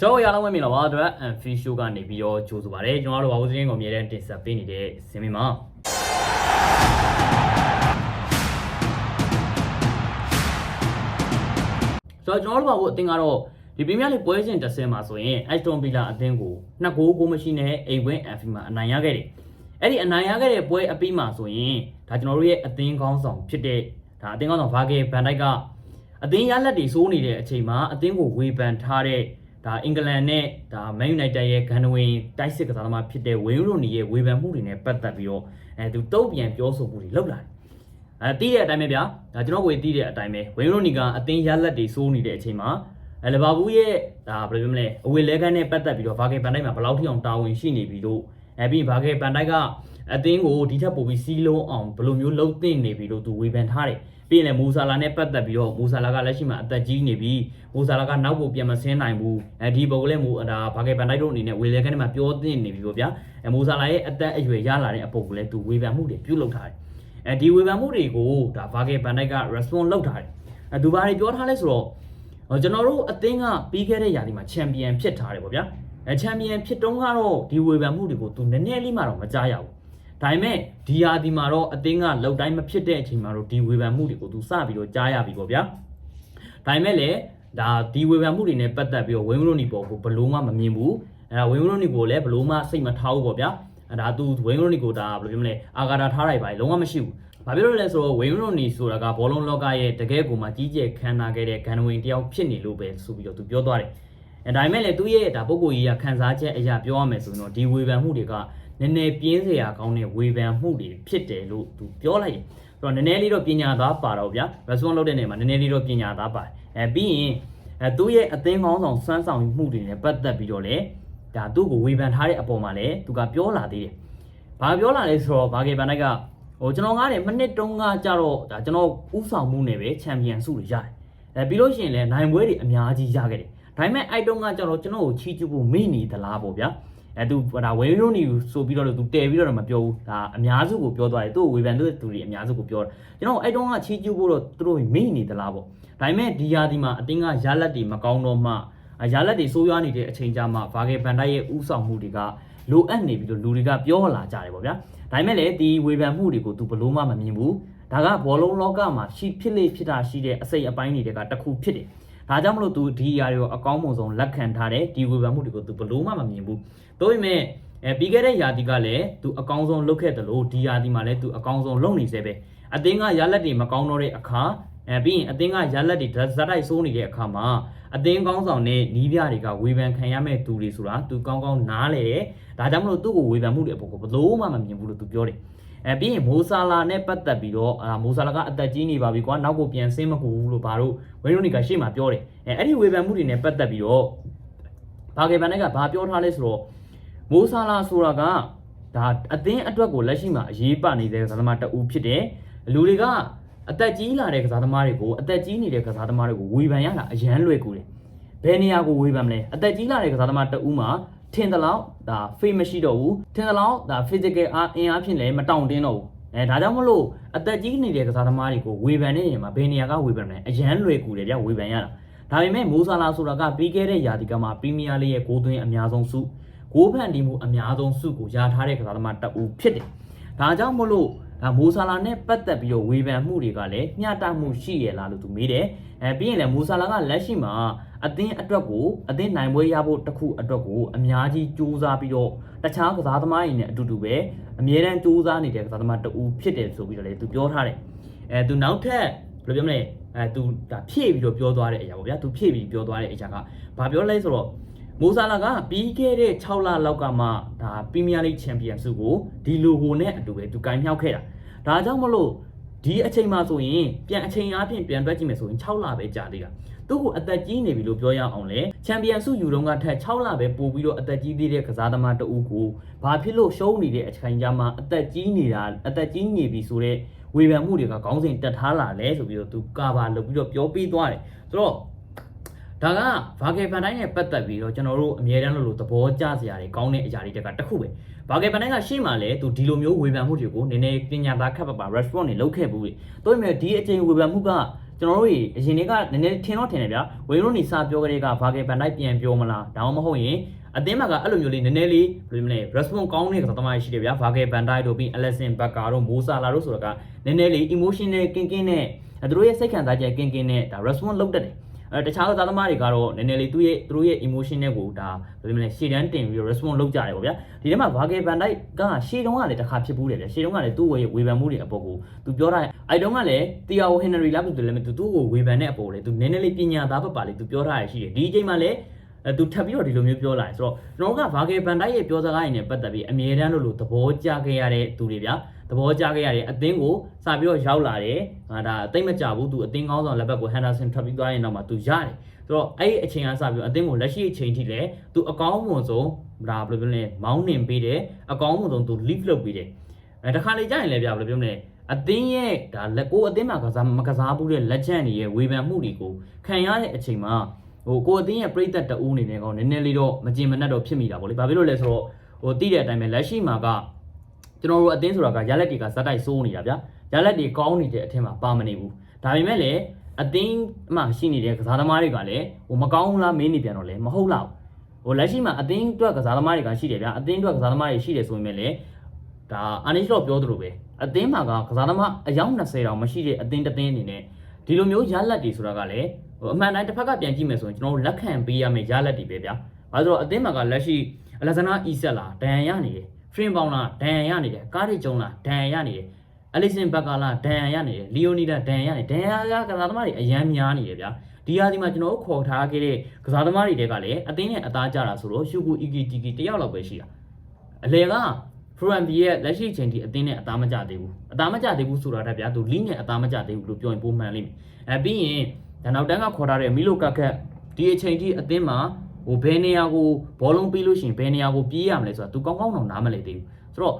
ကျွန်တော်ရအောင်မင်္ဂလာပါအတွက် Amphi Show ကနေပြီးတော့ကြိုဆိုပါရစေကျွန်တော်တို့ဘာလို့သတင်းကိုအမြဲတမ်းတင်ဆက်ပေးနေတဲ့ဇင်မီမှာဆိုတော့ကျွန်တော်တို့ဘာလို့အသင်းကတော့ဒီပရီးမီးယားလိပွဲစဉ်တစ်ဆင်းမှာဆိုရင် Aston Villa အသင်းကိုနှစ်ဂိုးကိုမရှိနဲ့အိမ်ဝင်း Amphi မှာအနိုင်ရခဲ့တယ်အဲ့ဒီအနိုင်ရခဲ့တဲ့ပွဲအပြီးမှာဆိုရင်ဒါကျွန်တော်တို့ရဲ့အသင်းကောင်းဆောင်ဖြစ်တဲ့ဒါအသင်းကောင်းဆောင်ဗာဂေဘန်တိုက်ကအသင်းရလက်တွေစိုးနေတဲ့အချိန်မှာအသင်းကိုဝေဖန်ထားတဲ့ ဒါအင်္ဂလန်နဲ့ဒါမန်ယူနိုက်တက်ရဲ့ဂန်နဝင်တိုက်စစ်ကစားသမားဖြစ်တဲ့ဝင်းရိုနီရဲ့ဝေဖန်မှုတွေနဲ့ပတ်သက်ပြီးတော့အဲသူတုံ့ပြန်ပြောဆိုမှုတွေလုပ်လာတယ်။အဲတီးတဲ့အတိုင်းပဲဗျာဒါကျွန်တော်ကိုတီးတဲ့အတိုင်းပဲဝင်းရိုနီကအသင်းရလက်တွေစိုးနေတဲ့အချိန်မှာအဲလီဗာပူးရဲ့ဒါဘယ်လိုပြောမလဲအဝေလဲကန်းနဲ့ပတ်သက်ပြီးတော့ဗာဂေဘန်တိုက်မှာဘယ်လောက်ထိအောင်တာဝန်ရှိနေပြီလို့ အဲပြီးဗာဂေဘန်တိုက်ကအသင်းကိုဒီထက်ပိုပြီးစီးလုံးအောင်ဘယ်လိုမျိုးလုပ်သင့်နေပြီလို့သူဝေဖန်ထားတယ်။ပြီးရင်လည်းမူဆာလာနဲ့ပတ်သက်ပြီးတော့မူဆာလာကလက်ရှိမှာအသက်ကြီးနေပြီးမူဆာလာကနောက်ကိုပြန်မဆင်းနိုင်ဘူးအဲဒီဘုံလည်းမူဒါဘာကေဘန်တိုက်တို့အနေနဲ့ဝေလေကနေမှာပြောသင့်နေပြီပေါ့ဗျာအဲမူဆာလာရဲ့အသက်အရွယ်ရလာတဲ့အပုံကိုလည်းသူဝေဖန်မှုတွေပြုလုပ်ထားတယ်အဲဒီဝေဖန်မှုတွေကိုဒါဘာကေဘန်တိုက်က response လုပ်ထားတယ်အဲသူဘာတွေပြောထားလဲဆိုတော့ကျွန်တော်တို့အသင်းကပြီးခဲ့တဲ့ຢာဒီမှာချန်ပီယံဖြစ်ထားတယ်ပေါ့ဗျာ အဲချန်ပီယံဖြစ်တုန်းကတော့ဒီဝေဖန်မှုတွေကိုသူနည်းနည်းလေးမှတော့မကြားရဘူးဒါပေမဲ့ဒီဟာဒီမှာတော့အသင်းကလောက်တိုင်းမဖြစ်တဲ့အချိန်မှာတော့ဒီဝေဖန်မှုတွေကိုသူစပြီးတော့ကြားရပြီပေါ့ဗျာဒါပေမဲ့လည်းဒါဒီဝေဖန်မှုတွေနဲ့ပတ်သက်ပြီးတော့ဝင်းဝရိုနီပေါ်ကိုဘလို့မှမမြင်ဘူးအဲဒါဝင်းဝရိုနီကိုလည်းဘလို့မှစိတ်မထားဘူးပေါ့ဗျာအဲဒါသူဝင်းဝရိုနီကိုဒါဘယ်လိုပြောမလဲအာဂါတာထားလိုက်ပါလုံးဝမရှိဘူးဘာဖြစ်လို့လဲဆိုတော့ဝင်းရိုနီဆိုတာကဘောလုံးလောကရဲ့တကယ်ကိုမှကြီးကျယ်ခမ်းနားခဲ့တဲ့ဂန်ဝင်တယောက်ဖြစ်နေလို့ပဲဆိုပြီးတော့သူပြောသွားတယ် အဲဒါပေမဲ့လည်းသူရဲ့ဒါပုဂ္ဂိုလ်ကြီးကခံစားချက်အရာပြောရမယ်ဆိုရင်တော့ဒီဝေဖန်မှုတွေကနည်းနည်းပြင်းစရာကောင်းတဲ့ဝေဖန်မှုတွေဖြစ်တယ်လို့သူပြောလိုက်တယ်ဆိုတော့နည်းနည်းလေးတော့ပညာသားပါတော့ဗျာ response လုပ်တဲ့နေရာမှာနည်းနည်းလေးတော့ပညာသားပါတယ်အဲပြီးရင်အဲသူ့ရဲ့အသင်းကောင်းဆောင်စွမ်းဆောင်မှုတွေနဲ့ပတ်သက်ပြီးတော့လေဒါသူ့ကိုဝေဖန်ထားတဲ့အပေါ်မှာလည်းသူကပြောလာသေးတယ်။ဘာပြောလာလဲဆိုတော့ဘာကေဘန်နိုင်ကဟိုကျွန်တော်ငားတယ်မိနစ်တုန်းကကြတော့ဒါကျွန်တော်ဥဆောင်မှုနဲ့ပဲချန်ပီယံဆုတွေရတယ်။အဲပြီးလို့ရှိရင်လည်းနိုင်ပွဲတွေအများကြီးရခဲ့တယ်။ ဒါပေမဲ့အဲ့တုန်းကကြတော့ကျွန်တော်ကိုချီးကျူးဖို့မေ့နေသလားပေါ့ဗျာ။အဲသူဒါဝေရိုနီဆိုပြီးတော့သူတဲပြီးတော့မပြောဘူးဒါအများစုကိုပြောသွားတယ်သူ့ကိုဝေဖန်တဲ့သူတွေအများစုကိုပြောတယ်ကျွန်တော်အဲ့တုန်းကချီးကျူးဖို့တော့သူတို့မေ့နေသလားပေါ့ဒါပေမဲ့ဒီယာဒီမှာအတင်းကရလက်တွေမကောင်းတော့မှရလက်တွေဆိုးရွားနေတဲ့အချိန်ကြမှာဗာဂေဘန်တိုက်ရဲ့ဥဆောင်မှုတွေကလိုအပ်နေပြီးတော့လူတွေကပြောလာကြတယ်ပေါ့ဗျာဒါပေမဲ့လည်းဒီဝေဖန်မှုတွေကိုသူဘလို့မှမမြင်ဘူးဒါကဘောလုံးလောကမှာရှိဖြစ်လေဖြစ်တာရှိတဲ့အစိတ်အပိုင်းတွေကတစ်ခုဖြစ်တယ် ဒါကြောင့်မလို့သူဒီအရာတွေကိုအကောင်းဆုံးလက်ခံထားတယ်ဒီဝေဖန်မှုတွေကိုသူဘလို့မှမမြင်ဘူးဒါပေမဲ့အဲပြီးခဲ့တဲ့ရာသီကလည်းသူအကောင်းဆုံးလုပ်ခဲ့တယ်လို့ဒီရာသီမှာလည်းသူအကောင်းဆုံးလုပ်နေသေးပဲအသင်းကရလက်တွေမကောင်းတော့တဲ့အခါအဲပြီးရင်အသင်းကရလက်တွေဇက်တိုက်ဆိုးနေတဲ့အခါမှာအသင်းကောင်းဆောင်နဲ့နီးပြတွေကဝေဖန်ခံရမဲ့သူတွေဆိုတာသူကောင်းကောင်းနားလေတယ်ဒါကြောင့်မလို့သူ့ကိုဝေဖန်မှုတွေအပေါ်ကိုဘလို့မှမမြင်ဘူးလို့သူပြောတယ် အဲပြီးရင်မိုးဆာလာနဲ့ပတ်သက်ပြီးတော့အာမိုးဆာလာကအသက်ကြီးနေပါပြီကွာနောက်ကိုပြန်ဆင်းမကူဘူးလို့ဘာလို့ဝင်းရိုနီကရှေ့မှာပြောတယ်အဲအဲ့ဒီဝေဖန်မှုတွေနဲ့ပတ်သက်ပြီးတော့ဘာကေဘန်နဲ့ကဘာပြောထားလဲဆိုတော့မိုးဆာလာဆိုတာကဒါအသင်းအတွက်ကိုလက်ရှိမှာအရေးပါနေတဲ့သမားတအူးဖြစ်တယ်လူတွေကအသက်ကြီးလာတဲ့ကစားသမားတွေကိုအသက်ကြီးနေတဲ့ကစားသမားတွေကိုဝေဖန်ရတာအရန်လွယ်ကူတယ်ဘယ်နေရာကိုဝေဖန်မလဲအသက်ကြီးလာတဲ့ကစားသမားတအူးမှာ ထင်သလောက်ဒါ face မရှိတော့ဘူးထင်သလောက်ဒါ physical အားအင်အားဖြင့်လည်းမတောင့်တင်းတော့ဘူးအဲဒါကြောင့်မလို့အသက်ကြီးနေတဲ့ကစားသမားတွေကိုဝေဖန်နေရင်မှာဘယ်နေရာကဝေဖန်မလဲအရန်လွယ်ကူတယ်ဗျဝေဖန်ရတာဒါပေမဲ့မိုးဆာလာဆိုတာကပြီးခဲ့တဲ့ရာသီကမှာပရီးမီးယားလိရဲ့ဂိုးသွင်းအများဆုံးစုဂိုးဖန်တီးမှုအများဆုံးစုကိုရထားတဲ့ကစားသမားတအူးဖြစ်တယ်ဒါကြောင့်မလို့ ဒါမိုးဆာလာနဲ့ပတ်သက်ပြီးတော့ဝေဖန်မှုတွေကလည်းမျှတမှုရှိရလားလို့သူမေးတယ်အဲပြီးရင်လည်းမိုးဆာလာကလက်ရှိမှာအသင်းအတွက်ကိုအသင်းနိုင်ပွဲရဖို့တခုအတွက်ကိုအများကြီးစူးစမ်းပြီးတော့တခြားကစားသမားတွေနဲ့အတူတူပဲအမြဲတမ်းစူးစမ်းနေတဲ့ကစားသမားတူဖြစ်တယ်ဆိုပြီးတော့လေသူပြောထားတယ်အဲသူနောက်ထပ်ဘယ်လိုပြောမလဲအဲသူဒါဖြည့်ပြီးတော့ပြောသွားတဲ့အရာပေါ့ဗျာသူဖြည့်ပြီးပြောသွားတဲ့အရာကဘာပြောလဲဆိုတော့ မိုဆာလာကပြီးခဲ့တဲ့6လလောက်ကမှဒါပရီးမီးယားလိချန်ပီယံဆုကိုဒီလိုဂိုနဲ့အတူပဲသူကင်မြောက်ခဲ့တာဒါကြောင့်မလို့ဒီအချိန်မှဆိုရင်ပြန်အချိန်အားဖြင့်ပြန်တွက်ကြည့်မယ်ဆိုရင်6လပဲကြာသေးတာသူ့ကိုအသက်ကြီးနေပြီလို့ပြောရအောင်လေချန်ပီယံဆုယူတော့ကထက်6လပဲပို့ပြီးတော့အသက်ကြီးသေးတဲ့ကစားသမားတဦးကိုဘာဖြစ်လို့ရှုံးနေတဲ့အချိန်ကြမှာအသက်ကြီးနေတာအသက်ကြီးနေပြီဆိုတော့ဝေဖန်မှုတွေကခေါင်းစဉ်တက်ထားလာလဲဆိုပြီးတော့သူကာဘာလုပ်ပြီးတော့ပြောပြီးသွားတယ်ဆိုတော့ ဒါကဘာကေဖန်တိုင်းနဲ့ပတ်သက်ပြီးတော့ကျွန်တော်တို့အမြဲတမ်းလို့လို့သဘောကျစရာတွေကောင်းတဲ့အရာတွေတက်ကတစ်ခုပဲဘာကေဖန်တိုင်းကရှေ့မှာလဲသူဒီလိုမျိုးဝေဖန်မှုတွေကိုနည်းနည်းပညာသားခက်ပါပါ response တွေလုပ်ခဲ့ဘူးလေ။တို့ပေမဲ့ဒီအချိန်ဝေဖန်မှုကကျွန်တော်တို့တွေအရင်တွေကနည်းနည်းထင်တော့ထင်တယ်ဗျာဝေရိုနီစာပြောကြတဲ့ကဘာကေဘန်တိုက်ပြန်ပြောမလားဒါမှမဟုတ်ရင်အသင်းမှာကအဲ့လိုမျိုးလေးနည်းနည်းလေးဘယ်လိုမလဲ response ကောင်းတဲ့ကစားသမားတွေရှိတယ်ဗျာဘာကေဘန်တိုက်တို့ပြီး Alexin Becker တို့မိုးဆာလာတို့ဆိုတော့ကနည်းနည်းလေး emotional ကင်းကင်းနဲ့သူတို့ရဲ့စိတ်ခံစားချက်ကင်းကင်းနဲ့ဒါ response လုပ်တတ်တယ် အဲတခြားကစားသမားတွေကတော့နည်းနည်းလေးသူ့ရဲ့သူတို့ရဲ့ emotion နဲ့ကိုဒါဘယ်လိုမလဲရှေ့တန်းတင်ပြီး response လုပ်ကြတယ်ပေါ့ဗျာဒီထဲမှာဘာကေဘန်တိုက်ကရှေ့တုန်းကလည်းတစ်ခါဖြစ်ဘူးတယ်ဗျာရှေ့တုန်းကလည်းသူ့ရဲ့ဝေဖန်မှုတွေအပေါ်ကိုသူပြောတာအဲ့တုန်းကလည်းတီယာဟိုဟင်နရီလာပြီသူလည်းမသူသူ့ကိုဝေဖန်တဲ့အပေါ်လေသူနည်းနည်းလေးပညာသားပပလေးသူပြောထားရရှိတယ်ဒီအချိန်မှာလည်းအဲသူထပ်ပြီးတော့ဒီလိုမျိုးပြောလာတယ်ဆိုတော့ကျွန်တော်ကဘာကေဘန်တိုက်ရဲ့ပြောစကားရင်းနဲ့ပတ်သက်ပြီးအမြဲတမ်းလို့လို့သဘောကျခဲ့ရတဲ့သူတွေဗျာ သဘောကျခဲ့ရတဲ့အသင်းကိုစပြီးတော့ရောက်လာတယ်ငါဒါအသိမကြဘူးသူအသင်းကောင်းဆောင်လက်ဘက်ကိုဟန်ဒါဆန်ထွက်ပြီးသွားရင်တော့မှသူရတယ်ဆိုတော့အဲ့ဒီအချိန်ကစပြီးတော့အသင်းကိုလက်ရှိအချိန်ထိလည်းသူအကောင်းမွန်ဆုံးဒါဘယ်လိုပြောလဲမောင်းနှင်ပေးတယ်အကောင်းမွန်ဆုံးသူ leave လုပ်ပေးတယ်အဲတခါလေကြာရင်လည်းဗျာဘယ်လိုပြောမလဲအသင်းရဲ့ဒါလက်ကိုအသင်းမှာကစားမကစားဘူးတဲ့လက်ချက်တွေရဲ့ဝေဖန်မှုတွေကိုခံရတဲ့အချိန်မှာဟိုကိုအသင်းရဲ့ပြိသက်တအူးအနေနဲ့ကောနည်းနည်းလေးတော့မကြင်မနှက်တော့ဖြစ်မိတာပေါ့လေဘာဖြစ်လို့လဲဆိုတော့ဟိုတိတဲ့အတိုင်းပဲလက်ရှိမှာက ကျွန်တော်တို့အသင်းဆိုတာကရလက်တွေကဇက်တိုက်စိုးနေတာဗျာရလက်တွေကောင်းနေတဲ့အထက်မှာပါမနေဘူးဒါပေမဲ့လည်းအသင်းမှာရှိနေတဲ့ကစားသမားတွေကလည်းဟိုမကောင်းဘူးလားမင်းနေပြန်တော့လေမဟုတ်လားဟိုလက်ရှိမှာအသင်းအတွက်ကစားသမားတွေကရှိတယ်ဗျာအသင်းအတွက်ကစားသမားတွေရှိတယ်ဆိုပေမဲ့လည်းဒါအာနိချတော့ပြောသလိုပဲအသင်းမှာကကစားသမားအယောက်20တောင်မရှိတဲ့အသင်းတစ်သင်းအနေနဲ့ဒီလိုမျိုးရလက်တွေဆိုတာကလည်းဟိုအမှန်တိုင်းတစ်ဖက်ကပြန်ကြည့်မယ်ဆိုရင်ကျွန်တော်တို့လက်ခံပေးရမယ့်ရလက်တွေပဲဗျာ။ဘာလို့လဲဆိုတော့အသင်းမှာကလက်ရှိအလက်ဇနာအီဆက်လာဒဏ်ရာရနေတယ်။ ဖရင်ပေါင်လာဒဏ်ရာရနေတယ်။ကားရီကျုံလာဒဏ်ရာရနေတယ်။အလီဆင်ဘက်ကလာဒဏ်ရာရနေတယ်။လီယိုနီဒါဒဏ်ရာရနေတယ်။ဒဏ်ရာရကစားသမားတွေအရန်များနေတယ်ဗျာ။ဒီဟာဒီမှာကျွန်တော်တို့ခေါ်ထားခဲ့တဲ့ကစားသမားတွေတဲကလည်းအသင်းရဲ့အသားကျတာဆိုတော့ရှူကူအီကီတီကီတယောက်လောက်ပဲရှိတာ။အလေက FRMB ရဲ့လက်ရှိချိန်ထိအသင်းနဲ့အသားမကျသေးဘူးအသားမကျသေးဘူးဆိုတာတက်ဗျာသူလီနဲ့အသားမကျသေးဘူးလို့ပြောရင်ပုံမှန်လိမ့်မယ်အဲပြီးရင်ဒါနောက်တန်းကခေါ်ထားတဲ့မီလိုကကက်ဒီအချိန်ထိအသင်းမှာ ဟိုဘယ်နေရာကိုဘောလုံးပြီးလို့ရှိရင်ဘယ်နေရာကိုပြေးရမလဲဆိုတာသူကောင်းကောင်းတော့နားမလည်သေးဘူးဆိုတော့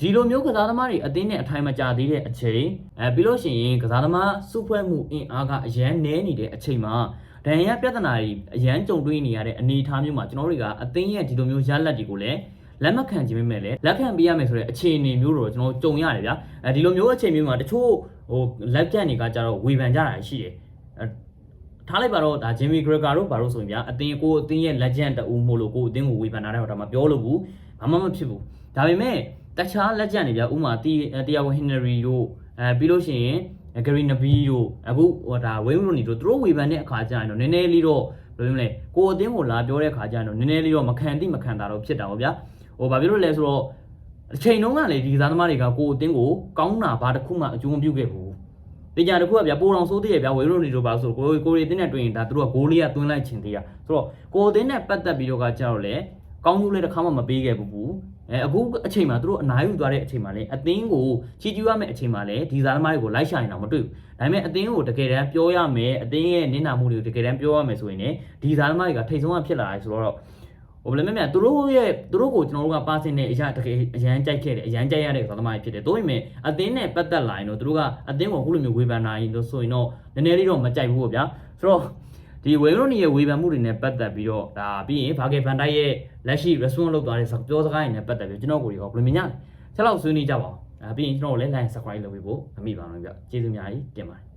ဒီလိုမျိုးကစားသမားတွေအသင်းနဲ့အထိုင်မကျသေးတဲ့အချိန်အဲပြီးလို့ရှိရင်ကစားသမားစုဖွဲ့မှုအင်အားကအရန်နည်းနေတဲ့အချိန်မှာဒဏ်ရာပြဿနာတွေအရန်ကြုံတွေ့နေရတဲ့အနေအထားမျိုးမှာကျွန်တော်တို့တွေကအသင်းရဲ့ဒီလိုမျိုးရလက်တွေကိုလည်းလက်မခံခြင်းပဲမဲ့လေလက်ခံပေးရမယ်ဆိုတဲ့အခြေအနေမျိုးတော့ကျွန်တော်ကြုံရတယ်ဗျာအဲဒီလိုမျိုးအခြေအနေမျိုးမှာတချို့ဟိုလက်ကျန်တွေကကြတော့ဝေဖန်ကြတာရှိတယ်အဲ ထားလိုက်ပါတော့ဒါဂျင်မီဂရဂါတို့ဘာလို့ဆိုရင်ဗျာအတင်းကိုအတင်းရဲ့လက်ကျန်တူမို့လို့ကိုအတင်းကိုဝေဖန်တာတော့ဒါမှပြောလို့ဘူးဘာမှမဖြစ်ဘူးဒါပေမဲ့တခြားလက်ကျန်တွေဗျာဥမာတီတရားဝင်ဟင်နရီတို့အဲပြီးလို့ရှိရင်ဂရီနဘီတို့အခုဟိုဒါဝင်းရိုနီတို့သူတို့ဝေဖန်တဲ့အခါကျရင်တော့နည်းနည်းလေးတော့ဘယ်လိုလဲကိုအတင်းကိုလာပြောတဲ့အခါကျရင်တော့နည်းနည်းလေးတော့မခံတိမခံတာတော့ဖြစ်တာပေါ့ဗျာဟိုဘာဖြစ်လို့လဲဆိုတော့အချိန်တုန်းကလေဒီကစားသမားတွေကကိုအတင်းကိုကောင်းတာဘာတစ်ခုမှအကျိုးမပြုခဲ့ဘူး ပညာတစ်ခုကဗျာပိုတော်ဆိုးသေးရဲ့ဗျာဝေရိုနီတို့ပါဆိုကိုကိုရီတင်းနဲ့တွေ့ရင်ဒါသူတို့ကဂိုးလေးကသွင်းလိုက်ချင်သေးရဆိုတော့ကိုအတင်းနဲ့ပတ်သက်ပြီးတော့ကကြတော့လေကောင်းကျိုးလေးတစ်ခါမှမပေးခဲ့ဘူးဘူးအဲအခုအချိန်မှာသူတို့အနားယူသွားတဲ့အချိန်မှာလည်းအသင်းကိုချီးကျူးရမယ့်အချိန်မှာလည်းဒီစားသမားတွေကိုလိုက်ရှာရင်တော့မတွေ့ဘူးဒါပေမဲ့အသင်းကိုတကယ်တမ်းပြောရမယ်အသင်းရဲ့နင့်နာမှုတွေကိုတကယ်တမ်းပြောရမယ်ဆိုရင်လည်းဒီစားသမားတွေကထိတ်ဆုံးကဖြစ်လာတယ်ဆိုတော့ ဟိုဘယ်လိုလဲမြတ်သူတို့ရဲ့သူတို့ကိုကျွန်တော်တို့ကပါစင်နဲ့အရာတကယ်အရန်ကြိုက်ခဲ့တယ်အရန်ကြိုက်ရတဲ့စားသမားတွေဖြစ်တယ်တို့ပေမဲ့အသင်းနဲ့ပတ်သက်လာရင်တော့သူတို့ကအသင်းကိုအခုလိုမျိုးဝေဖန်လာရင်တော့ဆိုရင်တော့နည်းနည်းလေးတော့မကြိုက်ဘူးပေါ့ဗျာဆိုတော့ဒီဝေရိုနီရဲ့ဝေဖန်မှုတွေနဲ့ပတ်သက်ပြီးတော့ဒါပြီးရင်ဘာဂေဗန်တိုက်ရဲ့လက်ရှိ response လုပ်သွားတဲ့ပြောစကားတွေနဲ့ပတ်သက်ပြီးကျွန်တော်ကိုယ်ရောဘယ်လိုမြင်ကြလဲဆက်လောက်ဆွေးနွေးကြပါအောင်အဲပြီးရင်ကျွန်တော်တို့လည်း line subscribe လုပ်ပေးဖို့မမိပါဘူးဗျကျေးဇူးများကြီးတင်ပါတယ်